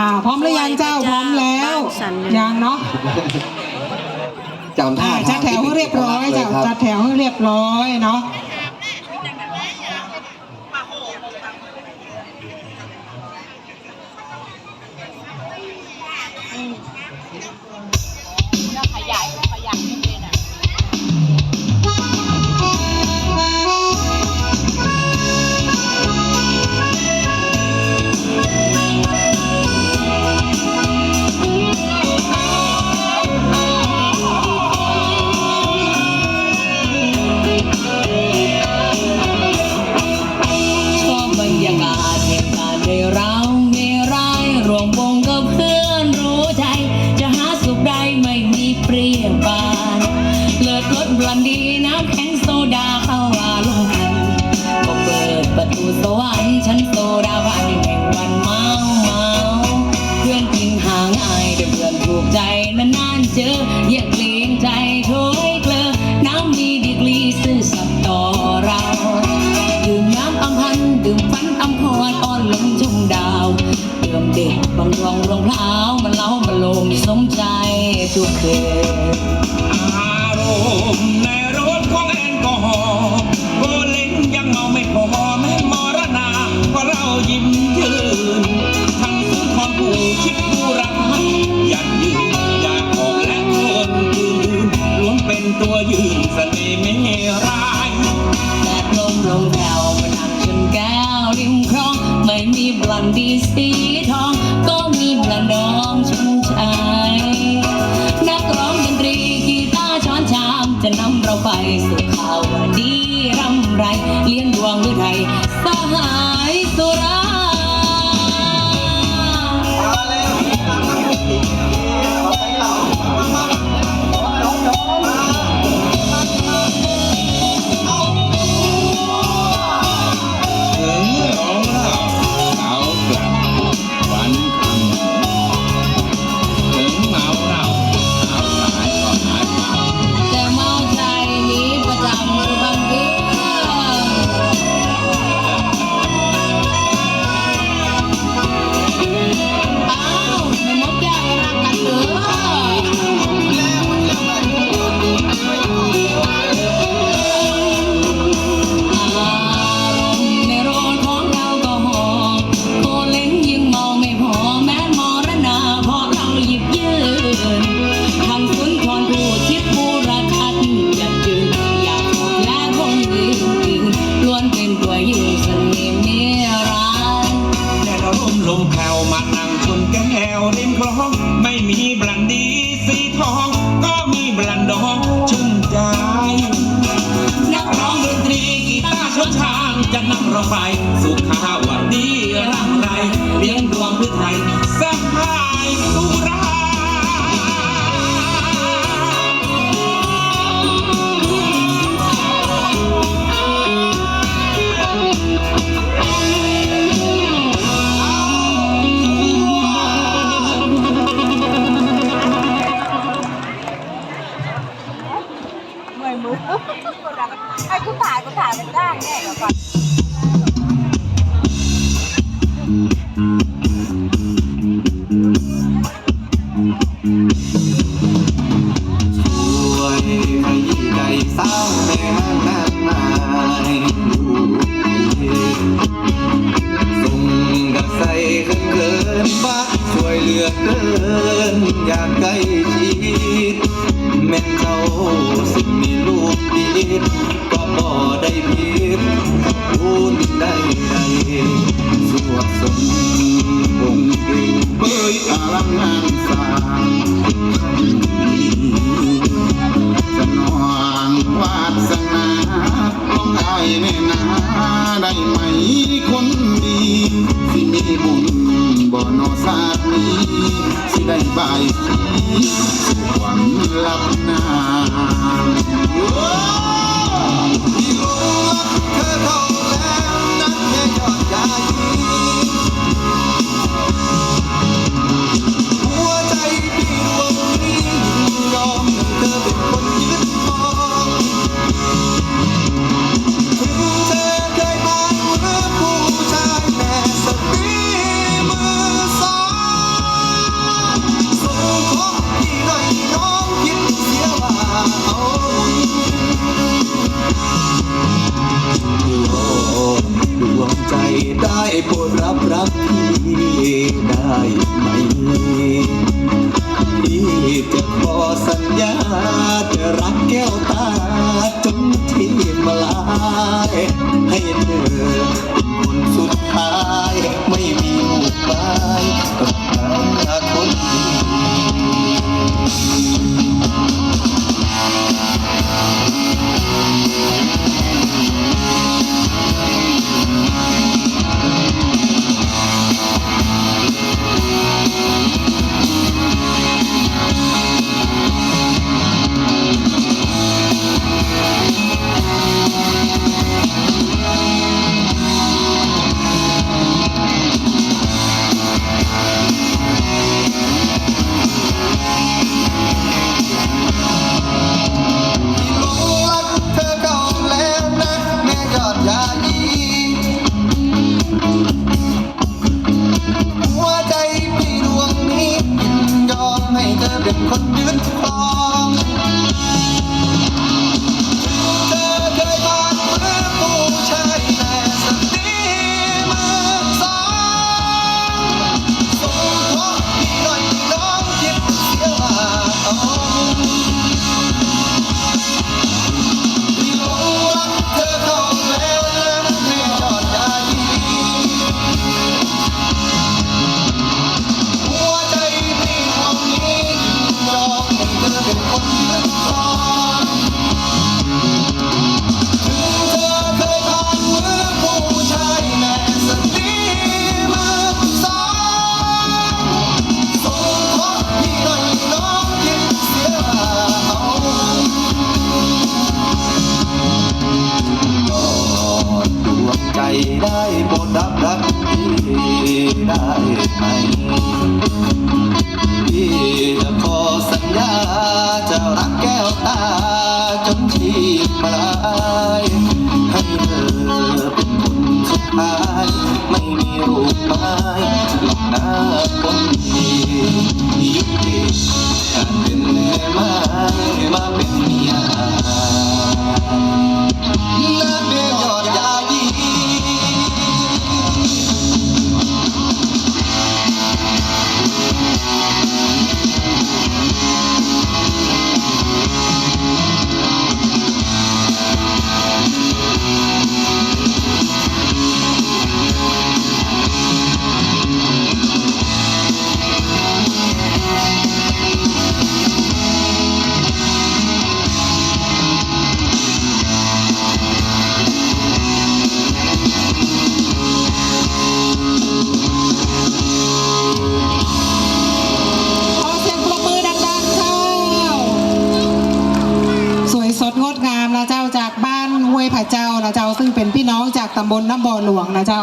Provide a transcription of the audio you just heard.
อ่าพร้อมหรือยังเจ้าพร้อมแล้วบ้านสันเลยยังเนาะจำท่าอ่าจัดแถวให้เรียบร้อยเจ้าครับจัดแถวให้เรียบร้อยเนาะ ถูกใจนานเจอ อย่าเกรงใจโถยเกลอน้ำมีดีกรีซื่อสัตย์ต่อเราดื่มน้ำอัมพันดื่มฟันอัมพรอ่อนลงชุ่มดาวเดื่มเด็กบางดวงรองเท้ามันเล้ามันลมสมใจทุกคืนอารมณ์ในรถของแอลกอฮอล์โบเล้งยังเมาไม่พอแม่มรณาเพราะเรายิ้มยืนทั้งสุนทรผู้ชิดผู้รั เราไปสู่ข่าวดี จะนำเราไป สุขาวันดีร่ำไร เลี้ยงดวงพืชไทย ใส่เขินเขินบ้าช่วยเหลือเกิน อยากใกล้ชิดแม่เขาสิมีลูกดีก็บ่ได้ผิดพูดได้ใดสวดสมคงเก่งเบยอาลังงานสร้างสนองวาสนาของอายแน่นาได้ไหม สิได้บายสีหวังลับหนาที่ักพี่ได้ไหมพี่จะขอสัญญาจะรักแก้วตาจนที่ปลายให้เธอเป็นคนสุดท้ายไม่มีรูปไม้หลักหน้าคนดียุติการเป็นแม่ไม้มาเป็นเมีย ตำบลน้ำบ่อหลวงนะเจ้า